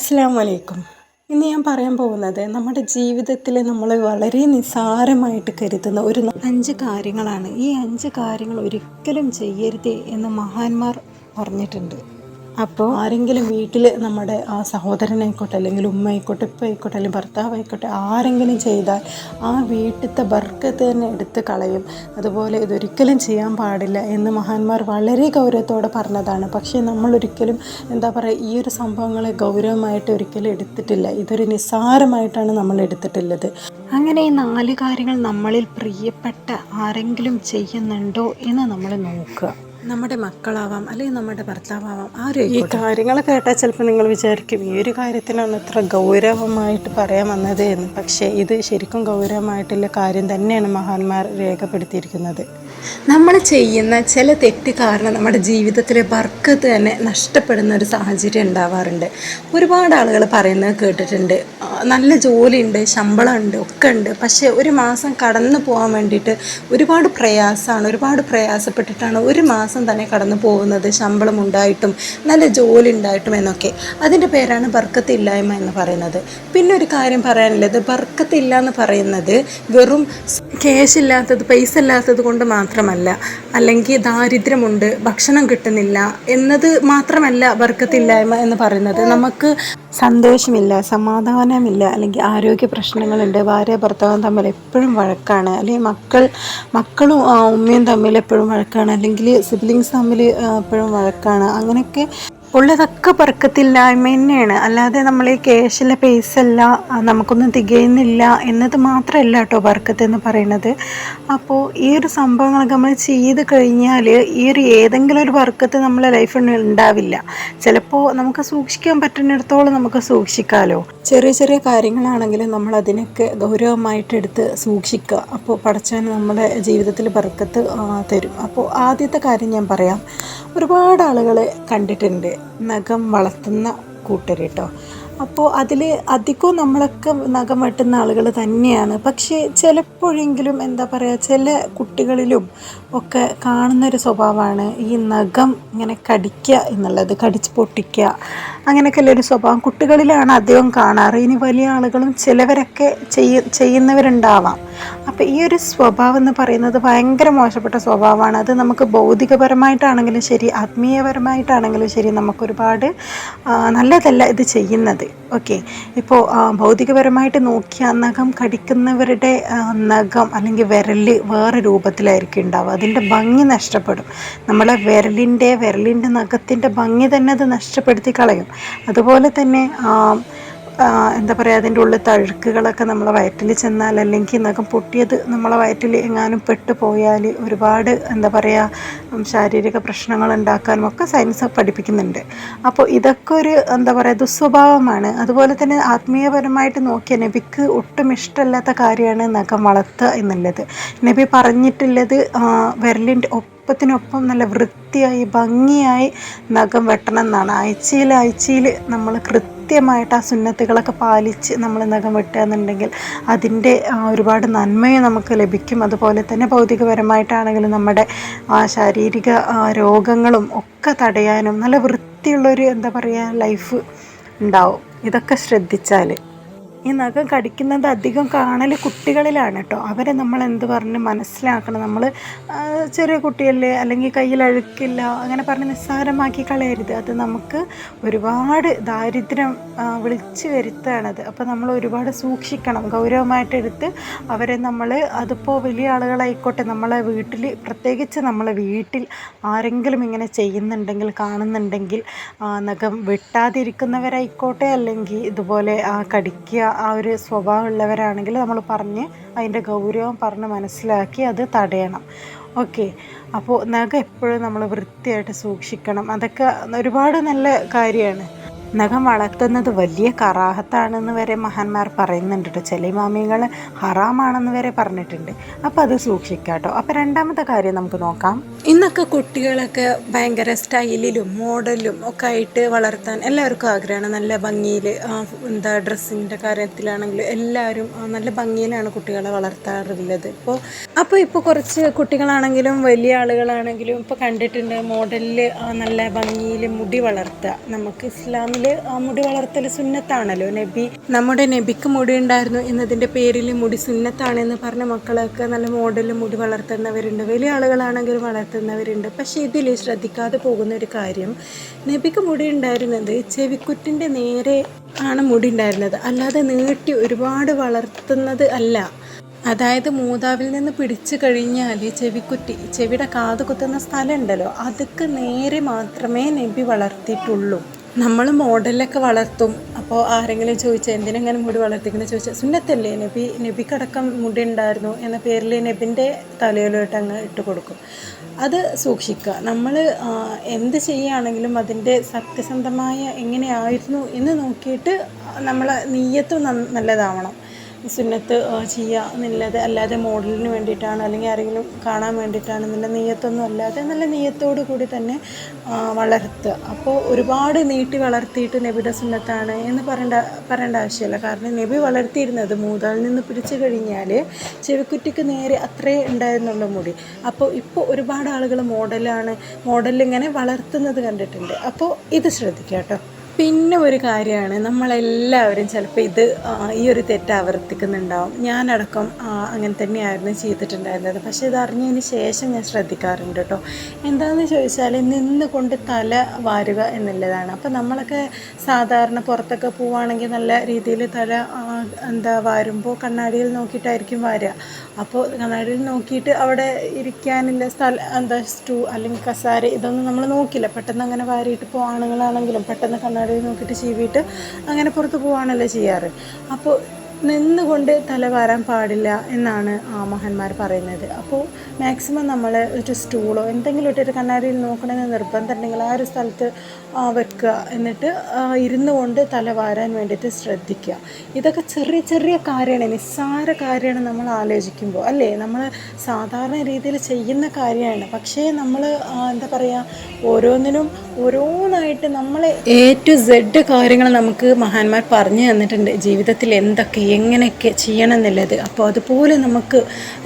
അസ്സാം വലൈക്കും ഇന്ന് ഞാൻ പറയാൻ പോകുന്നത് നമ്മുടെ ജീവിതത്തിൽ നമ്മൾ വളരെ നിസ്സാരമായിട്ട് കരുതുന്ന ഒരു അഞ്ച് കാര്യങ്ങളാണ്. ഈ അഞ്ച് കാര്യങ്ങൾ ഒരിക്കലും ചെയ്യരുത് എന്ന് മഹാന്മാർ പറഞ്ഞിട്ടുണ്ട്. അപ്പോൾ ആരെങ്കിലും വീട്ടിൽ നമ്മുടെ ആ സഹോദരനായിക്കോട്ടെ അല്ലെങ്കിൽ ഉമ്മ ആയിക്കോട്ടെ ഇപ്പം ആയിക്കോട്ടെ അല്ലെങ്കിൽ ഭർത്താവായിക്കോട്ടെ ആരെങ്കിലും ചെയ്താൽ ആ വീട്ടിലത്തെ ബർക്കത്ത് തന്നെ എടുത്ത് കളയും. അതുപോലെ ഇതൊരിക്കലും ചെയ്യാൻ പാടില്ല എന്ന് മഹാന്മാർ വളരെ ഗൗരവത്തോടെ പറഞ്ഞതാണ്. പക്ഷേ നമ്മളൊരിക്കലും എന്താ പറയുക ഈ ഒരു സംഭവങ്ങളെ ഗൗരവമായിട്ട് ഒരിക്കലും എടുത്തിട്ടില്ല. ഇതൊരു നിസ്സാരമായിട്ടാണ് നമ്മൾ എടുത്തിട്ടുള്ളത്. അങ്ങനെ ഈ നാല് കാര്യങ്ങൾ നമ്മളിൽ പ്രിയപ്പെട്ട ആരെങ്കിലും ചെയ്യുന്നുണ്ടോ എന്ന് നമ്മൾ നോക്കുക. നമ്മുടെ മക്കളാവാം അല്ലെങ്കിൽ നമ്മുടെ ഭർത്താവാം ആരും ഈ കാര്യങ്ങൾ കേട്ടാൽ ചിലപ്പോൾ നിങ്ങൾ വിചാരിക്കും ഈ ഒരു കാര്യത്തിനാണ് ഇത്ര ഗൗരവമായിട്ട് പറയാൻ വന്നത് എന്ന്. പക്ഷേ ഇത് ശരിക്കും ഗൗരവമായിട്ടുള്ള കാര്യം തന്നെയാണ് മഹാന്മാർ രേഖപ്പെടുത്തിയിരിക്കുന്നത്. നമ്മൾ ചെയ്യുന്ന ചില തെറ്റ് കാരണം നമ്മുടെ ജീവിതത്തിലെ ബർക്കത്ത് തന്നെ നഷ്ടപ്പെടുന്ന ഒരു സാഹചര്യം ഉണ്ടാവാറുണ്ട്. ഒരുപാട് ആളുകൾ പറയുന്നത് കേട്ടിട്ടുണ്ട്. നല്ല ജോലിയുണ്ട് ശമ്പളമുണ്ട് ഒക്കെ ഉണ്ട് പക്ഷേ ഒരു മാസം കടന്നു പോകാൻ വേണ്ടിയിട്ട് ഒരുപാട് പ്രയാസമാണ്. ഒരുപാട് പ്രയാസപ്പെട്ടിട്ടാണ് ഒരു മാസം തന്നെ കടന്നു പോകുന്നത്. ശമ്പളം ഉണ്ടായിട്ടും നല്ല ജോലി ഉണ്ടായിട്ടും എന്നൊക്കെ. അതിന്റെ പേരാണ് ബർക്കത്തില്ലായ്മ എന്ന് പറയുന്നത്. പിന്നെ ഒരു കാര്യം പറയാനുള്ളത്. ബർക്കത്തില്ല എന്ന് പറയുന്നത് വെറും ക്യാഷ് ഇല്ലാത്തത് പൈസ ഇല്ലാത്തത് കൊണ്ട് മാത്രമല്ല അല്ലെങ്കിൽ ദാരിദ്ര്യമുണ്ട് ഭക്ഷണം കിട്ടുന്നില്ല എന്നത് മാത്രമല്ല വർക്കത്തില്ലായ്മ എന്ന് പറയുന്നത്. നമുക്ക് സന്തോഷമില്ല സമാധാനമില്ല അല്ലെങ്കിൽ ആരോഗ്യ പ്രശ്നങ്ങളുണ്ട് ഭാര്യ ഭർത്താവും തമ്മിൽ എപ്പോഴും വഴക്കാണ് അല്ലെങ്കിൽ മക്കൾ മക്കളും ഉമ്മയും തമ്മിൽ എപ്പോഴും വഴക്കാണ് അല്ലെങ്കിൽ സിബ്ലിങ്സ് തമ്മിൽ എപ്പോഴും വഴക്കാണ്. അങ്ങനെയൊക്കെ ഉള്ളതൊക്കെ ബർക്കത്തില്ലായ്മ തന്നെയാണ്. അല്ലാതെ നമ്മൾ ഈ ക്യാഷിലെ പൈസ അല്ല നമുക്കൊന്നും തികയുന്നില്ല എന്നത് മാത്രമല്ല കേട്ടോ ബർക്കത്ത് എന്ന് പറയുന്നത്. അപ്പോൾ ഈ ഒരു സംഭവങ്ങളൊക്കെ നമ്മൾ ചെയ്ത് കഴിഞ്ഞാൽ ഈ ഒരു ഏതെങ്കിലും ഒരു ബർക്കത്ത് നമ്മളെ ലൈഫിൽ ഉണ്ടാവില്ല. ചിലപ്പോൾ നമുക്ക് സൂക്ഷിക്കാൻ പറ്റുന്നിടത്തോളം നമുക്ക് സൂക്ഷിക്കാമല്ലോ ചെറിയ ചെറിയ കാര്യങ്ങളാണെങ്കിലും നമ്മൾ അതിനൊക്കെ ഗൗരവമായിട്ട് എടുത്ത് സൂക്ഷിക്കുക. അപ്പോൾ പടച്ചാൻ നമ്മുടെ ജീവിതത്തിൽ ബർക്കത്ത് തരും. അപ്പോൾ ആദ്യത്തെ കാര്യം ഞാൻ പറയാം. ഒരുപാട് ആളുകൾ കണ്ടിട്ടുണ്ട്. നഖം വളർത്തുന്ന കൂട്ടർ കേട്ടോ അപ്പോൾ അതിൽ അധികവും നമ്മളൊക്കെ നഖം വെട്ടുന്ന ആളുകൾ തന്നെയാണ്. പക്ഷേ ചിലപ്പോഴെങ്കിലും എന്താ പറയുക ചില കുട്ടികളിലും ഒക്കെ കാണുന്നൊരു സ്വഭാവമാണ് ഈ നഖം ഇങ്ങനെ കടിക്കുക എന്നുള്ളത് കടിച്ച് പൊട്ടിക്കുക അങ്ങനെയൊക്കെയുള്ള ഒരു സ്വഭാവം കുട്ടികളിലാണ് അധികം കാണാറ്. ഇനി വലിയ ആളുകളും ചിലവരൊക്കെ ചെയ്യ ചെയ്യുന്നവരുണ്ടാവാം. അപ്പോൾ ഈ ഒരു സ്വഭാവം എന്ന് പറയുന്നത് ഭയങ്കര മോശപ്പെട്ട സ്വഭാവമാണ്. അത് നമുക്ക് ഭൗതികപരമായിട്ടാണെങ്കിലും ശരി ആത്മീയപരമായിട്ടാണെങ്കിലും ശരി നമുക്കൊരുപാട് നല്ലതല്ല ഇത് ചെയ്യുന്നത്. ഓക്കെ. ഇപ്പോൾ ഭൗതികപരമായിട്ട് നോക്കിയാൽ നഖം കടിക്കുന്നവരുടെ നഖം അല്ലെങ്കിൽ വിരൽ വേറെ രൂപത്തിലായിരിക്കും ഉണ്ടാവുക. അതിന്റെ ഭംഗി നഷ്ടപ്പെടും. നമ്മളെ വിരലിന്റെ വിരലിന്റെ നഖത്തിന്റെ ഭംഗി തന്നെ അത് നഷ്ടപ്പെടുത്തി കളയും. അതുപോലെ തന്നെ എന്താ പറയുക അതിന്റെ ഉള്ളിൽ തഴുക്കുകളൊക്കെ നമ്മളെ വയറ്റിൽ ചെന്നാൽ അല്ലെങ്കിൽ നഖം പൊട്ടിയത് നമ്മളെ വയറ്റിൽ എങ്ങാനും പെട്ടു പോയാൽ ഒരുപാട് എന്താ പറയുക ശാരീരിക പ്രശ്നങ്ങൾ ഉണ്ടാക്കാനും ഒക്കെ സയൻസ് പഠിപ്പിക്കുന്നുണ്ട്. അപ്പോൾ ഇതൊക്കെ ഒരു എന്താ പറയുക ദുസ്വഭാവമാണ്. അതുപോലെ തന്നെ ആത്മീയപരമായിട്ട് നോക്കിയ നബിക്ക് ഒട്ടും ഇഷ്ടമല്ലാത്ത കാര്യമാണ് നഖം വളർത്തുക എന്നുള്ളത്. നബി പറഞ്ഞിട്ടുള്ളത് വിരലിന്റെ ഒപ്പത്തിനൊപ്പം നല്ല വൃത്തിയായി ഭംഗിയായി നഖം വെട്ടണം എന്നാണ്. ആഴ്ചയിൽ ആഴ്ചയിൽ നമ്മൾ കൃത്യമായിട്ട് ആ സുന്നത്തുകളൊക്കെ പാലിച്ച് നമ്മൾ നഖം വെട്ടുക എന്നുണ്ടെങ്കിൽ അതിന്റെ ഒരുപാട് നന്മയും നമുക്ക് ലഭിക്കും. അതുപോലെ തന്നെ ഭൗതികപരമായിട്ടാണെങ്കിലും നമ്മുടെ ശാരീരിക രോഗങ്ങളും ഒക്കെ തടയാനും നല്ല വൃത്തിയുള്ളൊരു എന്താ പറയുക ലൈഫ് ഉണ്ടാവും. ഇതൊക്കെ ശ്രദ്ധിച്ചാൽ ഈ നഖം കടിക്കുന്നത് അധികം കാണൽ കുട്ടികളിലാണ് കേട്ടോ അവരെ നമ്മൾ എന്ത് പറഞ്ഞ് മനസ്സിലാക്കണം. നമ്മൾ ചെറിയ കുട്ടിയല്ലേ അല്ലെങ്കിൽ കയ്യിൽ അഴുക്കില്ല അങ്ങനെ പറഞ്ഞ് നിസ്സാരമാക്കി കളയരുത്. അത് നമുക്ക് ഒരുപാട് ദാരിദ്ര്യം വിളിച്ചു വരുത്തുകയാണത് അപ്പോൾ നമ്മൾ ഒരുപാട് സൂക്ഷിക്കണം. ഗൗരവമായിട്ടെടുത്ത് അവരെ നമ്മൾ അതിപ്പോൾ വലിയ ആളുകളായിക്കോട്ടെ നമ്മളെ വീട്ടിൽ പ്രത്യേകിച്ച് നമ്മളെ വീട്ടിൽ ആരെങ്കിലും ഇങ്ങനെ ചെയ്യുന്നുണ്ടെങ്കിൽ കാണുന്നുണ്ടെങ്കിൽ നഖം വെട്ടാതിരിക്കുന്നവരായിക്കോട്ടെ അല്ലെങ്കിൽ ഇതുപോലെ ആ കടിക്കുക ആ ഒരു സ്വഭാവമുള്ളവരാണെങ്കിൽ നമ്മൾ പറഞ്ഞ് അതിന്റെ ഗൗരവം പറഞ്ഞ് മനസ്സിലാക്കി അത് തടയണം. ഓക്കെ. അപ്പോൾ നഖം എപ്പോഴും നമ്മൾ വൃത്തിയായിട്ട് സൂക്ഷിക്കണം. അതൊക്കെ ഒരുപാട് നല്ല കാര്യമാണ്. നഖം വളർത്തുന്നത് വലിയ കറാഹത്താണെന്ന് വരെ മഹാന്മാർ പറയുന്നുണ്ട് കേട്ടോ ചില ഇമാമികൾ ഹറാമാണെന്ന് വരെ പറഞ്ഞിട്ടുണ്ട്. അപ്പോൾ അത് സൂക്ഷിക്കാം കേട്ടോ അപ്പോൾ രണ്ടാമത്തെ കാര്യം നമുക്ക് നോക്കാം. ഇന്നൊക്കെ കുട്ടികളൊക്കെ ഭയങ്കര സ്റ്റൈലിലും മോഡലും ഒക്കെ ആയിട്ട് വളർത്താൻ എല്ലാവർക്കും ആഗ്രഹമാണ്. നല്ല ഭംഗിയിൽ എന്താ ഡ്രസ്സിന്റെ കാര്യത്തിലാണെങ്കിലും എല്ലാവരും നല്ല ഭംഗിയിലാണ് കുട്ടികളെ വളർത്താറുള്ളത്. ഇപ്പോൾ അപ്പോൾ ഇപ്പോൾ കുറച്ച് കുട്ടികളാണെങ്കിലും വലിയ ആളുകളാണെങ്കിലും ഇപ്പോൾ കണ്ടിട്ടുണ്ട് മോഡലിൽ നല്ല ഭംഗിയിൽ മുടി വളർത്തുക നമുക്ക് ഇസ്ലാമിൽ മുടി വളർത്തൽ സുന്നത്താണല്ലോ. നബി നമ്മുടെ നബിക്ക് മുടി ഉണ്ടായിരുന്നു എന്നതിന്റെ പേരിൽ മുടി സുന്നത്താണെന്ന് പറഞ്ഞ മക്കളൊക്കെ നല്ല മോഡലിൽ മുടി വളർത്തുന്നവരുണ്ട്. വലിയ ആളുകളാണെങ്കിലും വളർത്തുന്നവരുണ്ട്. പക്ഷേ ഇതിൽ ശ്രദ്ധിക്കാതെ പോകുന്ന ഒരു കാര്യം നബിക്ക് മുടി ഉണ്ടായിരുന്നത് ചെവിക്കുറ്റിന്റെ നേരെ ആണ് മുടി ഉണ്ടായിരുന്നത്. അല്ലാതെ നീട്ടി ഒരുപാട് വളർത്തുന്നത് അല്ല. അതായത് മൂതാവിൽ നിന്ന് പിടിച്ചു കഴിഞ്ഞാൽ ചെവിക്കുറ്റി ചെവിയുടെ കാത് കുത്തുന്ന സ്ഥലം ഉണ്ടല്ലോ അതൊക്കെ നേരെ മാത്രമേ നബി വളർത്തിയിട്ടുള്ളൂ. നമ്മൾ മോഡലൊക്കെ വളർത്തും. അപ്പോൾ ആരെങ്കിലും ചോദിച്ചാൽ എന്തിനെങ്ങനെ മുടി വളർത്തിക്കുന്നത് ചോദിച്ചാൽ സുന്നത്തല്ലേ നബി നബിക്കടക്കം മുടി ഉണ്ടായിരുന്നു എന്ന പേരിൽ നബിന്റെ തലയിലോട്ട് അങ്ങ് ഇട്ട് കൊടുക്കും. അത് സൂക്ഷിക്കുക. നമ്മൾ എന്ത് ചെയ്യുകയാണെങ്കിലും അതിന്റെ സത്യസന്ധമായ എങ്ങനെയായിരുന്നു എന്ന് നോക്കിയിട്ട് നമ്മൾ നീയത്തും നല്ലതാവണം. സുന്നത്ത് ചെയ്യുക എന്നുള്ളത് അല്ലാതെ മോഡലിന് വേണ്ടിയിട്ടാണ് അല്ലെങ്കിൽ ആരെങ്കിലും കാണാൻ വേണ്ടിയിട്ടാണ് എന്നുള്ള നെയ്യത്തൊന്നും അല്ലാതെ നല്ല നെയ്യത്തോടു കൂടി തന്നെ വളർത്തുക. അപ്പോൾ ഒരുപാട് നീട്ടി വളർത്തിയിട്ട് നബിയുടെ സുന്നത്താണ് എന്ന് പറയേണ്ട പറയേണ്ട ആവശ്യമില്ല. കാരണം നബി വളർത്തിയിരുന്നത് മൂതാളിൽ നിന്ന് പിടിച്ചു കഴിഞ്ഞാൽ ചെവിക്കുറ്റിക്ക് നേരെ അത്രേ ഉണ്ടായിരുന്നുള്ളൂ മുടി. അപ്പോൾ ഇപ്പോൾ ഒരുപാട് ആളുകൾ മോഡലാണ് മോഡലിങ്ങനെ വളർത്തുന്നത് കണ്ടിട്ടുണ്ട്. അപ്പോൾ ഇത് ശ്രദ്ധിക്കുക കേട്ടോ. പിന്നെ ഒരു കാര്യമാണ് നമ്മളെല്ലാവരും ചിലപ്പോൾ ഇത് ഈ ഒരു തെറ്റ് ആവർത്തിക്കുന്നുണ്ടാവും. ഞാനടക്കം അങ്ങനെ തന്നെയായിരുന്നു ചെയ്തിട്ടുണ്ടായിരുന്നത്. പക്ഷെ ഇത് അറിഞ്ഞതിന് ശേഷം ഞാൻ ശ്രദ്ധിക്കാറുണ്ട് കേട്ടോ. എന്താണെന്ന് ചോദിച്ചാൽ നിന്ന് കൊണ്ട് തല വാരുക എന്നുള്ളതാണ്. അപ്പോൾ നമ്മളൊക്കെ സാധാരണ പുറത്തൊക്കെ പോവുകയാണെങ്കിൽ നല്ല രീതിയിൽ തല എന്താ വാരുമ്പോൾ കണ്ണാടിയിൽ നോക്കിയിട്ടായിരിക്കും വാരുക. അപ്പോൾ കണ്ണാടിയിൽ നോക്കിയിട്ട് അവിടെ ഇരിക്കാനുള്ള സ്ഥലം എന്താ സ്റ്റൂ അല്ലെങ്കിൽ കസാര ഇതൊന്നും നമ്മൾ നോക്കില്ല. പെട്ടെന്ന് അങ്ങനെ വാരിയിട്ട് ഇപ്പോൾ പെട്ടെന്ന് കണ്ണാടി നോക്കിയിട്ട് ചീവിയിട്ട് അങ്ങനെ പുറത്ത് പോവാണല്ലോ ചെയ്യാറ്. അപ്പോൾ നിന്നുകൊണ്ട് തല വാരാൻ പാടില്ല എന്നാണ് ആ മഹാന്മാർ പറയുന്നത്. അപ്പോൾ മാക്സിമം നമ്മൾ ഒരു സ്റ്റൂളോ എന്തെങ്കിലും ഒരു കണ്ണാടിയിൽ നോക്കണമെന്ന് നിർബന്ധം ഉണ്ടെങ്കിൽ ആ ഒരു സ്ഥലത്ത് വെക്കുക. എന്നിട്ട് ഇരുന്നു കൊണ്ട് തല വാരാൻ വേണ്ടിയിട്ട് ശ്രദ്ധിക്കുക. ഇതൊക്കെ ചെറിയ ചെറിയ കാര്യമാണ്. നിസ്സാര കാര്യമാണ് നമ്മൾ ആലോചിക്കുമ്പോൾ അല്ലേ? നമ്മൾ സാധാരണ രീതിയിൽ ചെയ്യുന്ന കാര്യമാണ്. പക്ഷേ നമ്മൾ എന്താ പറയുക ഓരോന്നിനും ഓരോന്നായിട്ട് നമ്മളെ എ ടു സെഡ് കാര്യങ്ങൾ നമുക്ക് മഹാന്മാർ പറഞ്ഞു തന്നിട്ടുണ്ട്. ജീവിതത്തിൽ എന്തൊക്കെ എങ്ങനെയൊക്കെ ചെയ്യണം എന്നുള്ളത് അപ്പോൾ അതുപോലെ നമുക്ക്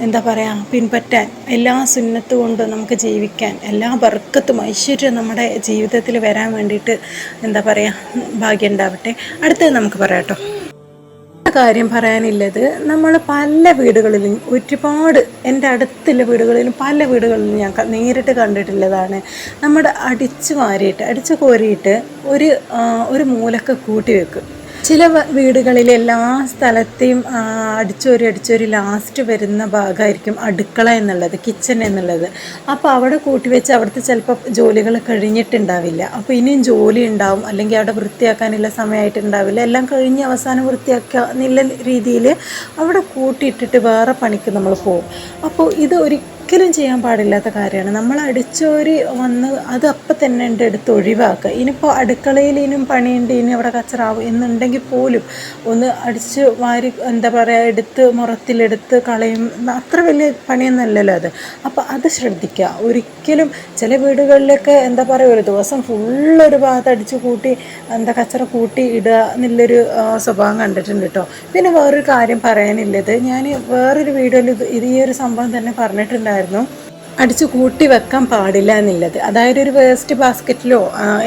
എന്താ പറയുക പിൻപറ്റാൻ എല്ലാ സുന്നത്ത് നമുക്ക് ജീവിക്കാൻ എല്ലാ വർക്കത്തും ഐശ്വര്യം നമ്മുടെ ജീവിതത്തിൽ വരാൻ വേണ്ടിയിട്ട് എന്താ പറയുക ഭാഗ്യം ഉണ്ടാവട്ടെ. അടുത്തത് നമുക്ക് പറയാം കേട്ടോ. കാര്യം പറയാനില്ലത് നമ്മൾ പല വീടുകളിലും ഒരുപാട് എന്റെ അടുത്തുള്ള വീടുകളിലും പല വീടുകളിലും ഞാൻ നേരിട്ട് കണ്ടിട്ടുള്ളതാണ്. നമ്മുടെ അടിച്ചു മാറിയിട്ട് അടിച്ചു കോരിയിട്ട് ഒരു ഒരു മൂലക്ക കൂട്ടി വെക്കും. ചില വീടുകളിൽ എല്ലാ സ്ഥലത്തെയും അടിച്ചോരി അടിച്ചോരി ലാസ്റ്റ് വരുന്ന ഭാഗമായിരിക്കും അടുക്കള എന്നുള്ളത് കിച്ചൺ എന്നുള്ളത്. അപ്പോൾ അവിടെ കൂട്ടി വെച്ച് അവിടുത്തെ ചിലപ്പോൾ ജോലികൾ കഴിഞ്ഞിട്ടുണ്ടാവില്ല. അപ്പോൾ ഇനിയും ജോലി ഉണ്ടാവും അല്ലെങ്കിൽ അവിടെ വൃത്തിയാക്കാനുള്ള സമയമായിട്ടുണ്ടാവില്ല. എല്ലാം കഴിഞ്ഞ് അവസാനം വൃത്തിയാക്കാന്നുള്ള രീതിയിൽ അവിടെ കൂട്ടിയിട്ടിട്ട് വേറെ പണിക്ക് നമ്മൾ പോകും. അപ്പോൾ ഇത് ഒരു ഒരിക്കലും ചെയ്യാൻ പാടില്ലാത്ത കാര്യമാണ്. നമ്മൾ അടിച്ചോരി വന്ന് അത് അപ്പം തന്നെ ഉണ്ട് എടുത്ത് ഒഴിവാക്കുക. ഇനിയിപ്പോൾ അടുക്കളയിൽ ഇനിയും പണിയുണ്ട് ഇനി അവിടെ കച്ചറാവും എന്നുണ്ടെങ്കിൽ പോലും ഒന്ന് അടിച്ച് വാരി എന്താ പറയുക എടുത്ത് മുറത്തിലെടുത്ത് കളയും. അത്ര വലിയ പണിയൊന്നുമല്ലല്ലോ അത്. അപ്പോൾ അത് ശ്രദ്ധിക്കുക. ഒരിക്കലും ചില വീടുകളിലൊക്കെ എന്താ പറയുക ഒരു ദിവസം ഫുള്ളൊരു ഭാഗത്ത് അടിച്ച് കൂട്ടി എന്താ കച്ചറ കൂട്ടി ഇടുക എന്നുള്ളൊരു സ്വഭാവം കണ്ടിട്ടുണ്ട് കേട്ടോ പിന്നെ വേറൊരു കാര്യം പറയാനില്ലത്. ഞാൻ വേറൊരു വീഡിയോയിൽ ഇത് ഈ ഒരു സംഭവം തന്നെ പറഞ്ഞിട്ടുണ്ടായിരുന്നു. ഉണ്ടായിരുന്നു. അടിച്ചു കൂട്ടി വെക്കാൻ പാടില്ല എന്നുള്ളത്. അതായത് ഒരു വേസ്റ്റ് ബാസ്ക്കറ്റിലോ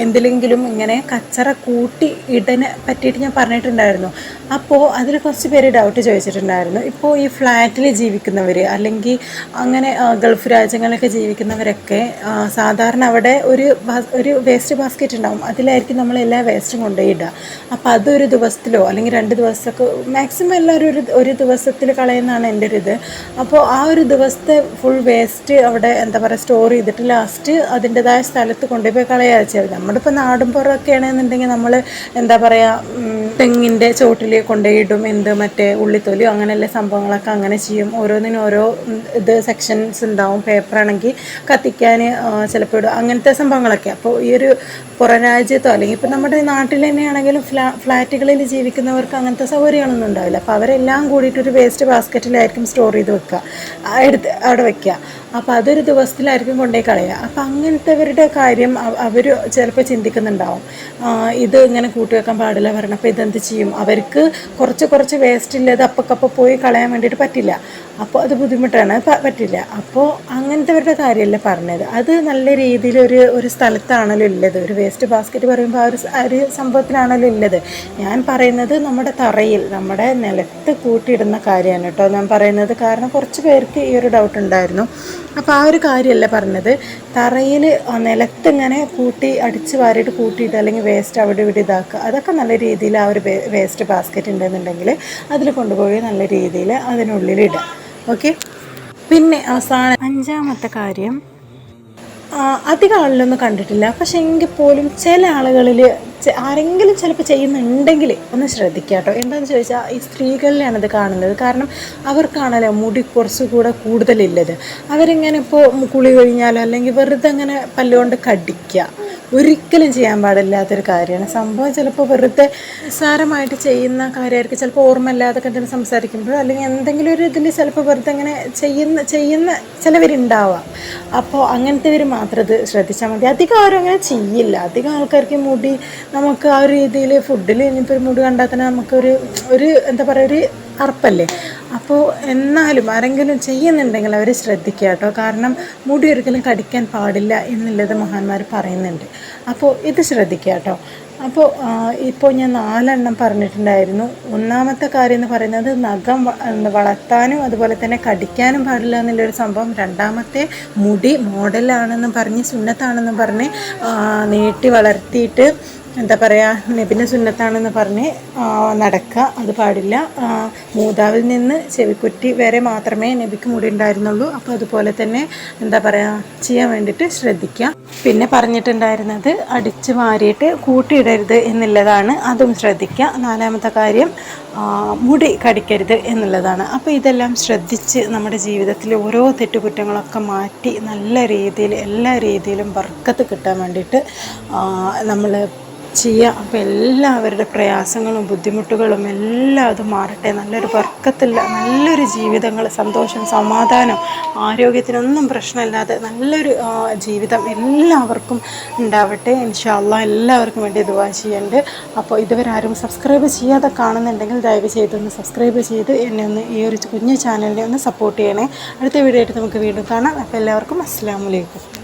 എന്തിലെങ്കിലും ഇങ്ങനെ കച്ചറ കൂട്ടി ഇടനെ പറ്റിയിട്ട് ഞാൻ പറഞ്ഞിട്ടുണ്ടായിരുന്നു. അപ്പോൾ അതിൽ കുറച്ച് പേര് ഡൗട്ട് ചോദിച്ചിട്ടുണ്ടായിരുന്നു. ഇപ്പോൾ ഈ ഫ്ലാറ്റിൽ ജീവിക്കുന്നവർ അല്ലെങ്കിൽ അങ്ങനെ ഗൾഫ് രാജ്യങ്ങളിലൊക്കെ ജീവിക്കുന്നവരൊക്കെ സാധാരണ അവിടെ ഒരു ഒരു വേസ്റ്റ് ബാസ്ക്കറ്റ് ഉണ്ടാവും. അതിലായിരിക്കും നമ്മൾ എല്ലാ വേസ്റ്റും കൊണ്ടുപോയി ഇടുക. അപ്പോൾ അതൊരു ദിവസത്തിലോ അല്ലെങ്കിൽ രണ്ട് ദിവസമൊക്കെ മാക്സിമം എല്ലാവരും ഒരു ഒരു ദിവസത്തിൽ കളയുന്നതാണ് എന്റെ ഒരു ഇത് അപ്പോൾ ആ ഒരു ദിവസത്തെ ഫുൾ വേസ്റ്റ് അവിടെ എന്താ പറയുക സ്റ്റോർ ചെയ്തിട്ട് ലാസ്റ്റ് അതിന്റെതായ സ്ഥലത്ത് കൊണ്ടുപോയി കളയാ വെച്ചത് നമ്മളിപ്പോൾ നാടും പുറമൊക്കെ ആണെന്നുണ്ടെങ്കിൽ നമ്മൾ എന്താ പറയുക തെങ്ങിന്റെ ചോട്ടിൽ കൊണ്ടുപോയിടും. എന്ത് മറ്റേ ഉള്ളിത്തൊലിയോ അങ്ങനെയുള്ള സംഭവങ്ങളൊക്കെ അങ്ങനെ ചെയ്യും. ഓരോന്നിനും ഓരോ ഇത് സെക്ഷൻസ് ഉണ്ടാവും. പേപ്പറാണെങ്കിൽ കത്തിക്കാൻ ചിലപ്പോൾ ഇടും. അങ്ങനത്തെ സംഭവങ്ങളൊക്കെ. അപ്പോൾ ഈ ഒരു പുറം രാജ്യത്തോ അല്ലെങ്കിൽ ഇപ്പോൾ നമ്മുടെ നാട്ടിൽ തന്നെയാണെങ്കിലും ഫ്ലാ ഫ്ലാറ്റുകളിൽ ജീവിക്കുന്നവർക്ക് അങ്ങനത്തെ സൗകര്യങ്ങളൊന്നും ഉണ്ടാവില്ല. അപ്പോൾ അവരെല്ലാം കൂടിയിട്ടൊരു വേസ്റ്റ് ബാസ്ക്കറ്റിലായിരിക്കും സ്റ്റോർ ചെയ്ത് വെക്കുക. എടുത്ത് അവിടെ വെക്കുക. അപ്പോൾ അതൊരു ദിവസത്തിലായിരിക്കും കൊണ്ടുപോയി കളയുക. അപ്പം അങ്ങനത്തെവരുടെ കാര്യം അവർ ചിലപ്പോൾ ചിന്തിക്കുന്നുണ്ടാവും. ഇത് ഇങ്ങനെ കൂട്ടിവെക്കാൻ പാടില്ല പറയണം അപ്പോൾ ഇതെന്ത് ചെയ്യും? അവർക്ക് കുറച്ച് കുറച്ച് വേസ്റ്റ് ഇല്ലാതെ അപ്പക്കപ്പം പോയി കളയാൻ വേണ്ടിയിട്ട് പറ്റില്ല. അപ്പോൾ അത് ബുദ്ധിമുട്ടാണ്. പറ്റില്ല. അപ്പോൾ അങ്ങനത്തെവരുടെ കാര്യമല്ല പറഞ്ഞത്? അത് നല്ല രീതിയിൽ ഒരു ഒരു സ്ഥലത്താണല്ലോ ഉള്ളത്. ഒരു വേസ്റ്റ് ബാസ്ക്കറ്റ് പറയുമ്പോൾ ആ ഒരു ഒരു സംഭവത്തിലാണല്ലോ ഉള്ളത്. ഞാൻ പറയുന്നത് നമ്മുടെ തറയിൽ നമ്മുടെ നിലത്ത് കൂട്ടിയിടുന്ന കാര്യമാണ് കേട്ടോ ഞാൻ പറയുന്നത്. കാരണം കുറച്ച് പേർക്ക് ഈ ഒരു ഡൗട്ട് ഉണ്ടായിരുന്നു. അപ്പോൾ ആ ഒരു കാര്യമല്ല പറഞ്ഞത്. തറയിൽ നിലത്ത് ഇങ്ങനെ കൂട്ടി അടിച്ച് വാരിയിട്ട് കൂട്ടിയിട്ട് അല്ലെങ്കിൽ വേസ്റ്റ് അവിടെ ഇവിടെ ഇതാക്കുക. അതൊക്കെ നല്ല രീതിയിൽ ആ ഒരു വേസ്റ്റ് ബാസ്ക്കറ്റ് ഉണ്ടെന്നുണ്ടെങ്കിൽ അതിൽ കൊണ്ടുപോയി നല്ല രീതിയിൽ അതിനുള്ളിൽ ഇടുക. ഓക്കെ പിന്നെ അവസാന അഞ്ചാമത്തെ കാര്യം. അധികം ആളിലൊന്നും കണ്ടിട്ടില്ല. പക്ഷെ എങ്കിൽ പോലും ചില ആളുകളിൽ ആരെങ്കിലും ചിലപ്പോൾ ചെയ്യുന്നുണ്ടെങ്കിൽ ഒന്ന് ശ്രദ്ധിക്കുക കേട്ടോ എന്താണെന്ന് ചോദിച്ചാൽ ഈ സ്ത്രീകളിലാണ് ഇത് കാണുന്നത്. കാരണം അവർക്കാണല്ലോ മുടി കുറച്ചുകൂടെ കൂടുതലില്ലത്. അവരിങ്ങനെ ഇപ്പോൾ കുളി കഴിഞ്ഞാലോ അല്ലെങ്കിൽ വെറുതെ അങ്ങനെ പല്ലുകൊണ്ട് കടിക്കുക ഒരിക്കലും ചെയ്യാൻ പാടില്ലാത്തൊരു കാര്യമാണ്. സംഭവം ചിലപ്പോൾ വെറുതെ സാരമായിട്ട് ചെയ്യുന്ന കാര്യമായിരിക്കും. ചിലപ്പോൾ ഓർമ്മയില്ലാതെ എന്തെങ്കിലും സംസാരിക്കുമ്പോഴോ അല്ലെങ്കിൽ എന്തെങ്കിലും ഒരു ഇതിൽ ചിലപ്പോൾ വെറുതെ അങ്ങനെ ചെയ്യുന്ന ചെയ്യുന്ന ചിലവരുണ്ടാവാം. അപ്പോൾ അങ്ങനത്തെവർ മാത്രം ഇത് ശ്രദ്ധിച്ചാൽ മതി. അധികം ആരും അങ്ങനെ ചെയ്യില്ല. അധികം ആൾക്കാർക്ക് മുടി നമുക്ക് ആ ഒരു രീതിയിൽ ഫുഡിൽ ഇനിയിപ്പോൾ ഒരു മുടി കണ്ടാൽ തന്നെ നമുക്കൊരു ഒരു എന്താ പറയുക ഒരു അറപ്പല്ലേ? അപ്പോൾ എന്നാലും ആരെങ്കിലും ചെയ്യുന്നുണ്ടെങ്കിൽ അവർ ശ്രദ്ധിക്കുക കേട്ടോ. കാരണം മുടി ഒരിക്കലും കടിക്കാൻ പാടില്ല എന്നുള്ളത് മഹാന്മാർ പറയുന്നുണ്ട്. അപ്പോൾ ഇത് ശ്രദ്ധിക്കുക കേട്ടോ. അപ്പോൾ ഇപ്പോൾ ഞാൻ നാലെണ്ണം പറഞ്ഞിട്ടുണ്ടായിരുന്നു. ഒന്നാമത്തെ കാര്യം എന്ന് പറയുന്നത് നഖം വളർത്താനും അതുപോലെ തന്നെ കടിക്കാനും പാടില്ല എന്നുള്ളൊരു സംഭവം. രണ്ടാമത്തെ മുടി മോഡലാണെന്ന് പറഞ്ഞ് സുന്നത്താണെന്ന് പറഞ്ഞ് നീട്ടി വളർത്തിയിട്ട് എന്താ പറയുക നബിന സുന്നത്താണെന്ന് പറഞ്ഞ് നടക്കുക അത് പാടില്ല. മൂതാവിൽ നിന്ന് ചെവിക്കുറ്റി വരെ മാത്രമേ നബിക്ക് മുടി ഉണ്ടായിരുന്നുള്ളൂ. അപ്പോൾ അതുപോലെ തന്നെ എന്താ പറയുക ചെയ്യാൻ വേണ്ടിയിട്ട് ശ്രദ്ധിക്കുക പിന്നെ പറഞ്ഞിട്ടുണ്ടായിരുന്നത് അടിച്ച് മാറിയിട്ട് കൂട്ടിയിടരുത് എന്നുള്ളതാണ്. അതും ശ്രദ്ധിക്കുക നാലാമത്തെ കാര്യം മുടി കടിക്കരുത് എന്നുള്ളതാണ്. അപ്പോൾ ഇതെല്ലാം ശ്രദ്ധിച്ച് നമ്മുടെ ജീവിതത്തിൽ ഓരോ തെറ്റുകുറ്റങ്ങളൊക്കെ മാറ്റി നല്ല രീതിയിൽ എല്ലാ രീതിയിലും വർക്കത്ത് കിട്ടാൻ വേണ്ടിയിട്ട് നമ്മൾ ചെയ്യുക അപ്പോൾ എല്ലാവരുടെ പ്രയാസങ്ങളും ബുദ്ധിമുട്ടുകളും എല്ലാം അത് മാറട്ടെ. നല്ലൊരു വർക്കത്തില്ല നല്ലൊരു ജീവിതങ്ങൾ സന്തോഷം സമാധാനം ആരോഗ്യത്തിനൊന്നും പ്രശ്നമില്ലാതെ നല്ലൊരു ജീവിതം എല്ലാവർക്കും ഉണ്ടാവട്ടെ. ഇൻഷാല്ല എല്ലാവർക്കും വേണ്ടി ദുവാ ചെയ്യേണ്ട. അപ്പോൾ ഇതുവരെ ആരും സബ്സ്ക്രൈബ് ചെയ്യാതെ കാണുന്നുണ്ടെങ്കിൽ ദയവ് ചെയ്തൊന്ന് സബ്സ്ക്രൈബ് ചെയ്ത് എന്നെ ഒന്ന് ഈ ഒരു കുഞ്ഞു ചാനലിനെ ഒന്ന് സപ്പോർട്ട് ചെയ്യണേ. അടുത്ത വീഡിയോ ആയിട്ട് നമുക്ക് വീണ്ടും കാണാം. അപ്പോൾ എല്ലാവർക്കും അസ്സാം വലൈക്കും